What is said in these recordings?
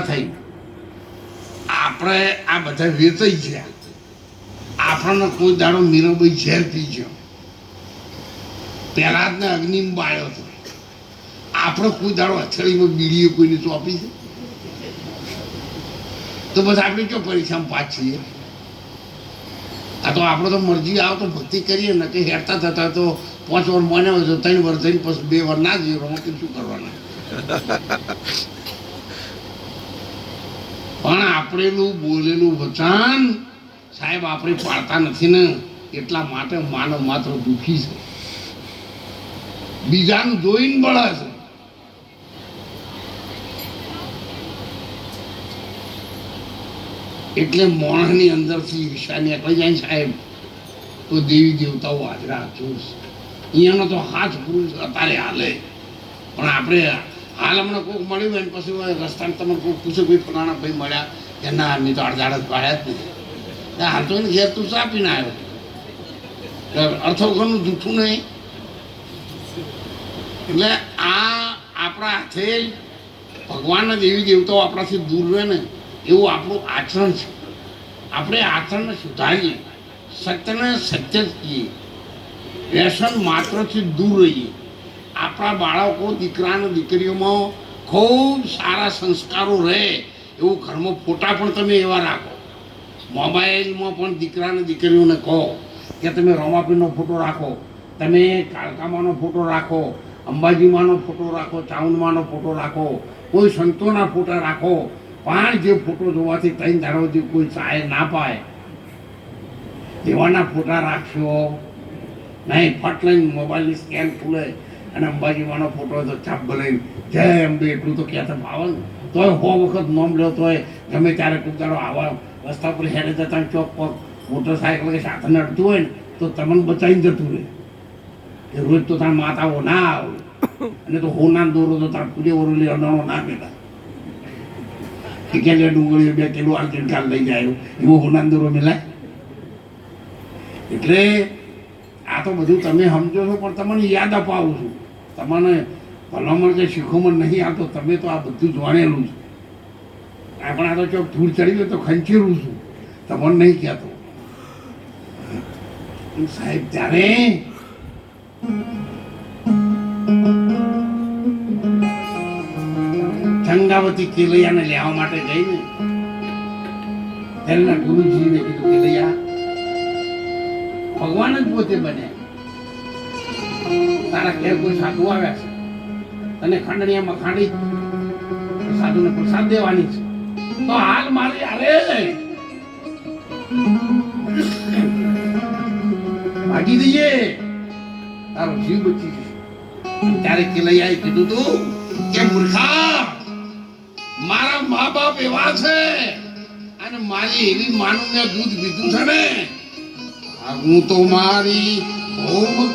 થઈ. આપણે આ બધા વેચાઈ ગયા. આપણને કોઈ દાડો મીરાબાઈ ઝેર પી ગયો. પહેલા જ અગ્નિમ બાળ્યો હતો. આપણે કોઈ દાડો અથડીમાં બીડીએ કોઈને ચોપી છે? તો બસ આપણે જો પરીક્ષામાં પાસ છીએ? આ તો આપણે તો મરજી આવ તો ભક્તિ કરીએ, ને કે હેરતા થતા તો પાંચ વાર મને ત્રણ વાર થઈને પછી બે વાર ના જઈએ. રમો શું કરવાના? પણ આપણેલું બોલેલું વચન સાહેબ આપણે પાડતા નથી ને, એટલા માટે માનવ માત્ર દુઃખી છે. બીજાનું જોઈને બળે છે. એટલે મોણની અંદરથી વિશાની નીકળી જાય સાહેબ, તો દેવી દેવતાઓ હાજરા જોશ. અહીંયાનો તો હાથ પુરુષ અત્યારે હાલે. પણ આપણે હાલ હમણાં કોઈક મળ્યું ને પછી રસ્તામાં તમે કોઈક પૂછે ભાઈ ફલાણા ભાઈ મળ્યા કે ના તો અડધાડ જ પાડ્યા જ નથી. ના, હાલ તો એને ઘેર તું ચા આવ્યો. અર્થો અર્થોગરનું જૂઠું નહીં. એટલે આ આપણા હાથે ભગવાનના દેવી દેવતાઓ આપણાથી દૂર રહે ને એવું આપણું આચરણ છે. આપણે આચરણને સુધારીએ. સત્યને સત્ય જ કહીએ. વ્યસન માત્રથી દૂર રહીએ. આપણા બાળકો દીકરા અને દીકરીઓમાં ખૂબ સારા સંસ્કારો રહે એવું ઘરમાં ફોટા પણ તમે એવા રાખો. મોબાઈલમાં પણ દીકરા અને દીકરીઓને કહો કે તમે રમાપીનો ફોટો રાખો, તમે કાળકામાનો ફોટો રાખો, અંબાજીમાંનો ફોટો રાખો ચાઉંડમાંનો ફોટો રાખો, કોઈ સંતોના ફોટા રાખો, પણ જે ફોટો જોવાથી ત્રણ દાડોથી કોઈ ચાય ના પાય, એવાના ફોટા રાખશો. નહીં, ફટ લઈને મોબાઈલની સ્કેન ખુલે. અને અંબાજીમાંનો ફોટો હોય તો ચાપ ભલે જય અંબે, એટલું તો ક્યાં તમે ને તોય હો વખત નોમ લ્યો, તોય તમે ત્યારે કોઈ આવા રસ્તા પર હેડે જતા ચોક પગ મોટરસાયકલ કે સાધન અડતું હોય ને, તો તમને બચાવીને જતું રહે. એ રોજ તો તાર માતાઓ ના આવે. અને તો હોના દોરો તો તાર પૂરે વરોલી અડાણો ના પેલા કે કેટલે ડુંગળી બે કિલો આલતીન કાલ લઈ જાય એવો. હોના દોરો મેલાય. એટલે આ તો બધું તમે સમજો છો, પણ તમને યાદ અપાવું છું. તમને ભલામણ કે શીખોમણ નહીં આવતો, તમે તો આ બધું જાણેલું છે. આપણે આ તો ચોક ધૂળ ચડી ગયો તો ખંચેલું છું. તમને નહીં કહેતો. સાહેબ, ત્યારે ચંગાવતી કેલૈયાને લેવા માટે ગઈ ને. ગુરુજીને કીધું કેલૈયા ભગવાન જ પોતે બને. તારા ઘેર કોઈ સાધુ આવ્યા છે, તને ખંડણીયામાં ખાંડી સાધુને પ્રસાદ દેવાની છે. તો હાલ મારી અરે ભાગી દઈએ તારો જીવ બચી જશે. ત્યારે કેલૈયાએ કીધું તું કે મૂર્ખા, મારા મા બાપ એવા છે અને મારી એવી માનું મેં દૂધ પીધું છે ને આ હું તો મારી ભૂમ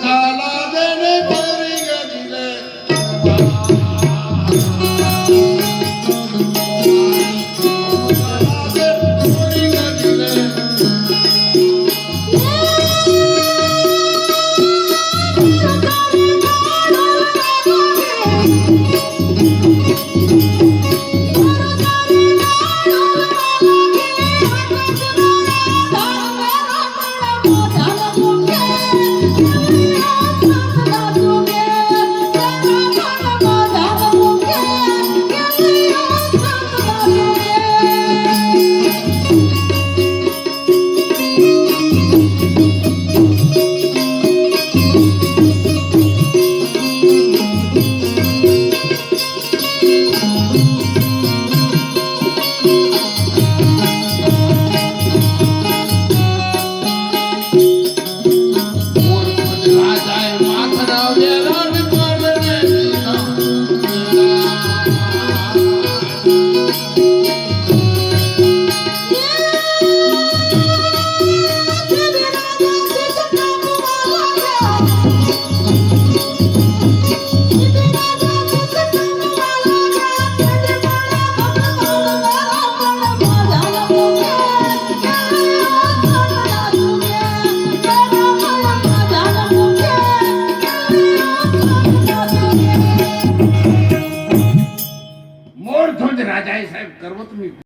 I'll never খুবই